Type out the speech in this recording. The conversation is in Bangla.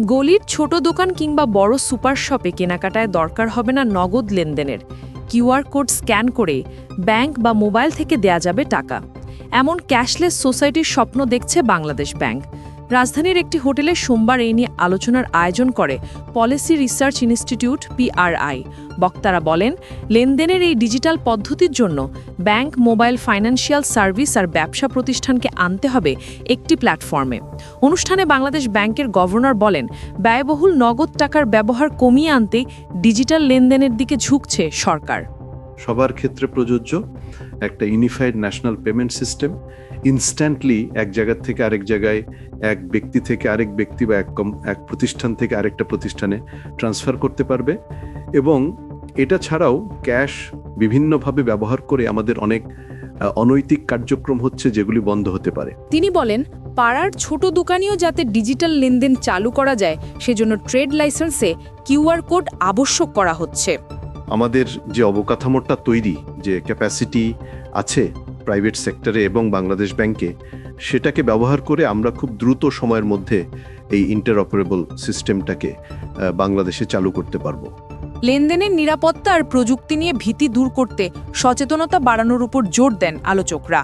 গলির ছোট দোকান কিংবা বড় সুপার শপে কেনাকাটায় দরকার হবে না নগদ লেনদেনের। কিউআর কোড স্ক্যান করে ব্যাংক বা মোবাইল থেকে দেয়া যাবে টাকা। এমন ক্যাশলেস সোসাইটির স্বপ্ন দেখছে বাংলাদেশ ব্যাংক। রাজধানীর একটি হোটেলে সোমবার এই নিয়ে আলোচনার আয়োজন করে পলিসি রিসার্চ ইনস্টিটিউট পিআরআই বক্তারা বলেন, লেনদেনের এই ডিজিটাল পদ্ধতির জন্য ব্যাংক, মোবাইল ফাইন্যান্সিয়াল সার্ভিস আর ব্যবসা প্রতিষ্ঠানকে আনতে হবে একটি প্ল্যাটফর্মে। অনুষ্ঠানে বাংলাদেশ ব্যাংকের গভর্নর বলেন, ব্যয়বহুল নগদ টাকার ব্যবহার কমিয়ে আনতে ডিজিটাল লেনদেনের দিকে ঝুঁকছে সরকার। সবার ক্ষেত্রে প্রযোজ্য, একটা unified national payment system instantly এক জায়গার থেকে আরেক জায়গায় এক ব্যক্তি থেকে আরেক ব্যক্তি বা এক কম- এক প্রতিষ্ঠান থেকে আরেকটা প্রতিষ্ঠানে ট্রান্সফার করতে পারবে এবং এটা ছাড়াও ক্যাশ বিভিন্নভাবে ব্যবহার করে আমাদের অনেক অনৈতিক কার্যক্রম হচ্ছে যেগুলি বন্ধ হতে পারে। তিনি বলেন, পাড়ার ছোট দোকানেও যাতে ডিজিটাল লেনদেন চালু করা যায়, সেজন্য ট্রেড লাইসেন্সে কিউআর কোড আবশ্যক করা হচ্ছে। আমাদের যে অবকাঠামোটা তৈরি, যে ক্যাপাসিটি আছে প্রাইভেট সেক্টরে এবং বাংলাদেশ ব্যাংকে সেটাকে ব্যবহার করে আমরা খুব দ্রুত সময়ের মধ্যে এই ইন্টারঅপারেবল সিস্টেমটাকে বাংলাদেশে চালু করতে পারব। লেনদেনের নিরাপত্তা আর প্রযুক্তি নিয়ে ভীতি দূর করতে সচেতনতা বাড়ানোর উপর জোর দেন আলোচকরা।